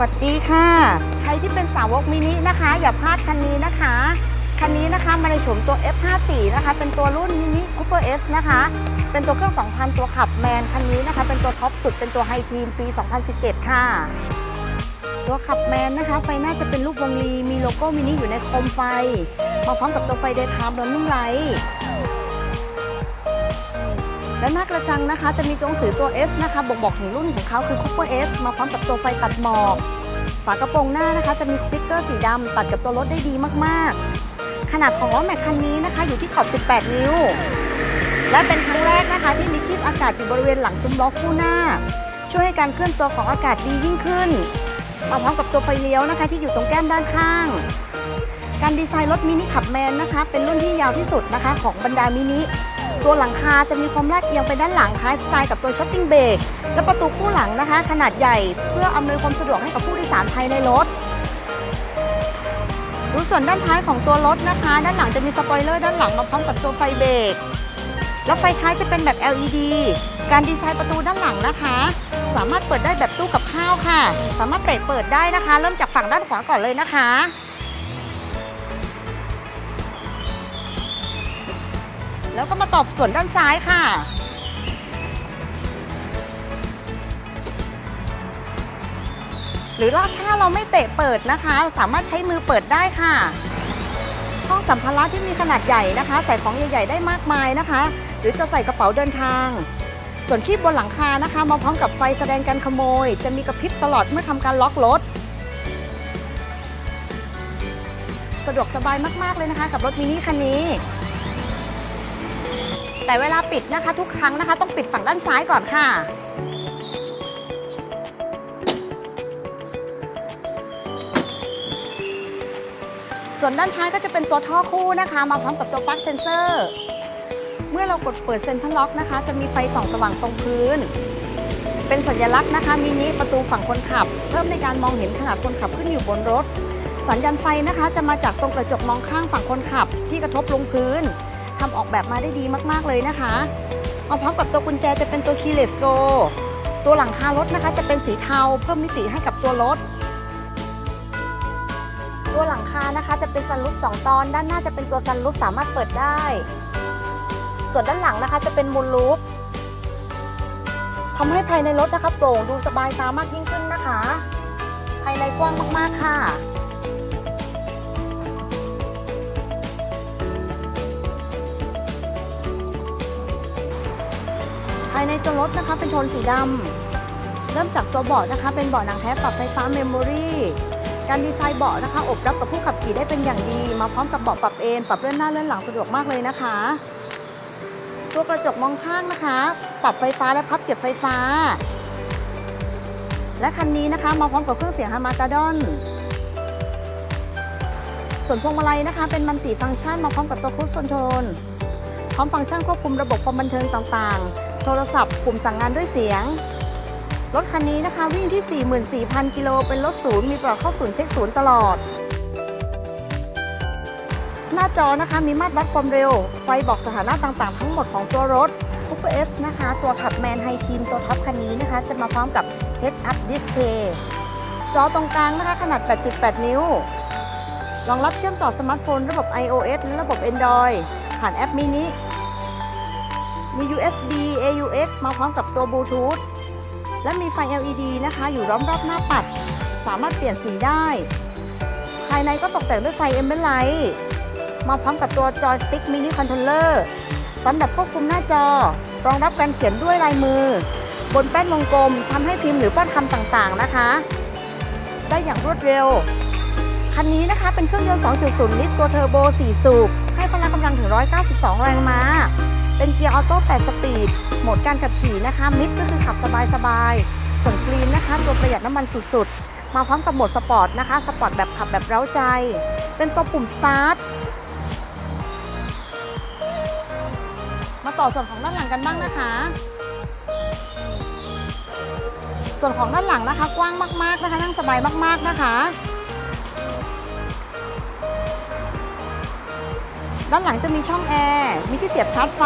สวัสดีค่ะ ใครที่เป็นสาวกมินินะคะ อย่าพลาดคันนี้นะคะ คันนี้นะคะมาในโฉมตัว F54 นะคะ เป็นตัวรุ่นมินิคูเปอร์ S นะคะ เป็นตัวเครื่อง 2,000 ตัวขับแมนคันนี้นะคะ เป็นตัวท็อปสุด เป็นตัวไฮทีมปี 2017 ค่ะ ตัวขับแมนนะคะ ไฟหน้าจะเป็นรูปวงรี มีโลโก้มินิอยู่ในโคมไฟ มาพร้อมกับตัวไฟเดย์ไทม์รอนนิ่งไลท์ และหน้ากระจังนะคะ จะมีตัวหนังสือตัว S นะคะบ่งบอกถึงรุ่นของเขาคือ Cooper S มาพร้อมกับตัวไฟตัดหมอก ฝากระโปรงหน้านะคะ จะมีสติ๊กเกอร์สีดำตัดกับตัวรถได้ดีมากๆ ขนาดของล้อแม็กคันนี้นะคะ อยู่ที่ขอบ 18 นิ้ว และเป็นครั้งแรกนะคะที่มีคลิปอากาศอยู่บริเวณหลังซุ้มล้อคู่หน้า ช่วยให้การเคลื่อนตัวของอากาศดียิ่งขึ้น มาพร้อมกับตัวไฟเลี้ยวนะคะ ที่อยู่ตรงแก้มด้านข้าง การดีไซน์รถมินิขับแมนนะคะ เป็นรุ่นที่ยาวที่สุดนะคะ ของบรรดามินิ ตัวหลังคาจะมีความลาดเอียงไปด้านหลังคล้ายสไตล์กับตัวช็อตติ้งเบรกและประตูคู่หลังนะคะ ขนาดใหญ่เพื่ออำนวยความสะดวกให้กับผู้โดยสารภายในรถดูส่วนด้านท้ายของตัวรถนะคะ ด้านหลังจะมีสปอยเลอร์ด้านหลังมาพร้อมกับตัวไฟเบรกแล้วไฟท้ายจะเป็นแบบ LED การดีไซน์ประตูด้านหลังนะคะ สามารถเปิดได้แบบตู้กับข้าวค่ะ สามารถเตะเปิดได้นะคะ เริ่มจากฝั่งด้านขวาก่อนเลยนะคะ แล้วก็มาตอบส่วนด้านซ้ายค่ะ หรือถ้าเราไม่เตะเปิดนะคะ สามารถใช้มือเปิดได้ค่ะห้องสัมภาระที่มีขนาดใหญ่นะคะ ใส่ของใหญ่ๆได้มากมายนะคะ หรือจะใส่กระเป๋าเดินทาง ส่วนที่บนหลังคานะคะ มาพร้อมกับไฟแสดงการขโมย จะมีกระพริบตลอดเมื่อทำการล็อกรถสะดวกสบายมาก ๆ เลยนะคะ กับรถมินิคันนี้ แต่เวลาปิดนะคะทุกครั้งนะคะ ต้องปิดฝั่งด้านซ้ายก่อนค่ะ ส่วนด้านท้ายก็จะเป็นตัวท่อคู่นะคะ มาพร้อมกับตัวปลั๊กเซนเซอร์ เมื่อเรากดเปิดเซ็นทรัลล็อกนะคะ จะมีไฟส่องสว่างตรงพื้น เป็นสัญลักษณ์นะคะมินิประตูฝั่งคนขับ เพิ่มในการมองเห็นขนาดคนขับขึ้นอยู่บนรถ สัญญาณไฟนะคะ จะมาจากตรงกระจกมองข้างฝั่งคนขับ ที่กระทบลงพื้น ทำออกแบบมาได้ดีมากๆเลยนะคะมาพร้อมกับตัวกุญแจจะเป็นตัว keyless go ตัวหลังคารถนะคะ จะเป็นสีเทาเพิ่มมิติให้กับตัวรถ ตัวหลังคานะคะจะเป็นซันรูฟ2ตอน ด้านหน้าจะเป็นตัวซันรูฟสามารถเปิดได้ ส่วนด้านหลังนะคะจะเป็นมูลรูฟทำให้ภายในรถนะคะโปร่งดูสบายตามากยิ่งขึ้นนะคะ ภายในกว้างมากๆค่ะายในตัวรถนะคะเป็นโทนสีดำเริ่มจากตัวเบาะนะคะ เป็นเบาะหนังแท้ปรับไฟฟ้าเมมโมรี่การดีไซน์เบาะนะคะ อบรับกับผู้ขับขี่ได้เป็นอย่างดี มาพร้อมกับเบาะปรับเอนปรับเลื่อนหน้าเลื่อนหลังสะดวกมากเลยนะคะ ตัวกระจกมองข้างนะคะ ปรับไฟฟ้าและพับเก็บไฟฟ้า และคันนี้นะคะมาพร้อมกับเครื่องเสียงฮามากาดอนส่วนพวงมาลัยนะคะ เป็นมัลติฟังก์ชันมาพร้อมกับตัวครูซคอนโทรลพร้อมฟังก์ชันควบคุมระบบความบันเทิงต่างๆ ทรศัพท์ปุ่มสั่งงานด้วยเสียง รถคันนี้นะคะวิ่งที่ 44,000 กิโลเป็นรถศูนย์มีปลอดเข้าศูนย์เช็คศูนย์ตลอด หน้าจอนะคะมีมาตรวัดความเร็ว ไฟบอกสถานะต่างๆ ทั้งหมดของตัวรถ Cooper S นะคะ ตัวขับแมนไฮทีมตัวท็อปคันนี้นะคะ จะมาพร้อมกับ Head Up Display จอตรงกลางนะคะ ขนาด 8.8 นิ้ว รองรับเชื่อมต่อสมาร์ทโฟน ระบบ iOS และระบบ Android ผ่านแอปมินิ มี USB AUX มาพร้อมกับตัวบลูทูธและมีไฟ LED นะคะ อยู่ล้อมรอบหน้าปัด สามารถเปลี่ยนสีได้ ภายในก็ตกแต่งด้วยไฟ a m b e r Light มาพร้อมกับตัวจอยสติ๊กมินิคอนโทรลเลอร์สำหรับควบคุมหน้าจอ รองรับการเขียนด้วยลายมือ บนแป้นวงกลมทำให้พิมพ์หรือป้อนคำต่างๆนะคะ ได้อย่างรวดเร็ว คันนี้นะคะเป็นเครื่องยนต์ 2.0 ลิตรตัวเทอร์โบ 4 สูบ ให้พละกำลังถึง 192 แรงม้า เป็นเกียร์ออโต้8สปีด โหมดการขับขี่นะคะ มิดก็คือขับสบายๆ ส่วนกรีนนะคะ ตัวประหยัดน้ำมันสุดๆ มาพร้อมกับโหมดสปอร์ตนะคะ สปอร์ตแบบขับแบบเร้าใจ เป็นตัวปุ่มสตาร์ท มาต่อส่วนของด้านหลังกันบ้างนะคะ ส่วนของด้านหลังนะคะ กว้างมากๆนะคะ นั่งสบายมากๆนะคะ ด้านหลังจะมีช่องแอร์ มีที่เสียบชาร์จไฟ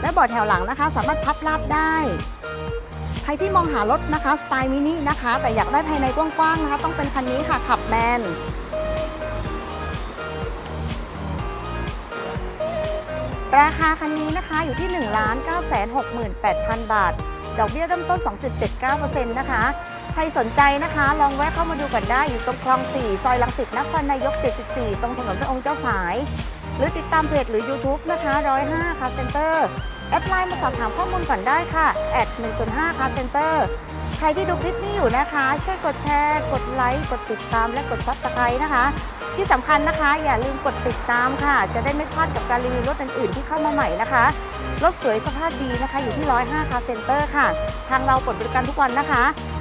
และเบาะแถวหลังนะคะ สามารถพับลาบได้ ใครที่มองหารถนะคะ สไตล์มินินะคะ แต่อยากได้ภายในกว้างๆนะคะ ต้องเป็นคันนี้ค่ะขับแมนราคาคันนี้นะคะอยู่ที่ 1 9 6 8 0 0 0 บาท ดอกเบี้ยเริ่มต้น 2.79%นะคะ ใครสนใจนะคะ ลองแวะเข้ามาดูกันได้อยู่ตรงคลอง 4 ซอยลังสิตนครนายก 74 ตรงถนนพระองค์เจ้าสาย หรือติดตามเพจหรือ YouTube นะคะ 105 Car Center แอดไลน์มาสอบถามข้อมูลก่อนได้ค่ะแอด105 Car Center ใครที่ดูคลิปนี้อยู่นะคะ ช่วยกดแชร์ กดไลค์ กดติดตาม และกดซับสไครต์นะคะ ที่สำคัญนะคะ อย่าลืมกดติดตามค่ะ จะได้ไม่พลาดกับการรีวิวรถอื่น ๆ ที่เข้ามาใหม่นะคะรถสวยสภาพดีนะคะ อยู่ที่ 105 Car Center ค่ะ ทางเราเปิดบริการทุกวันนะคะ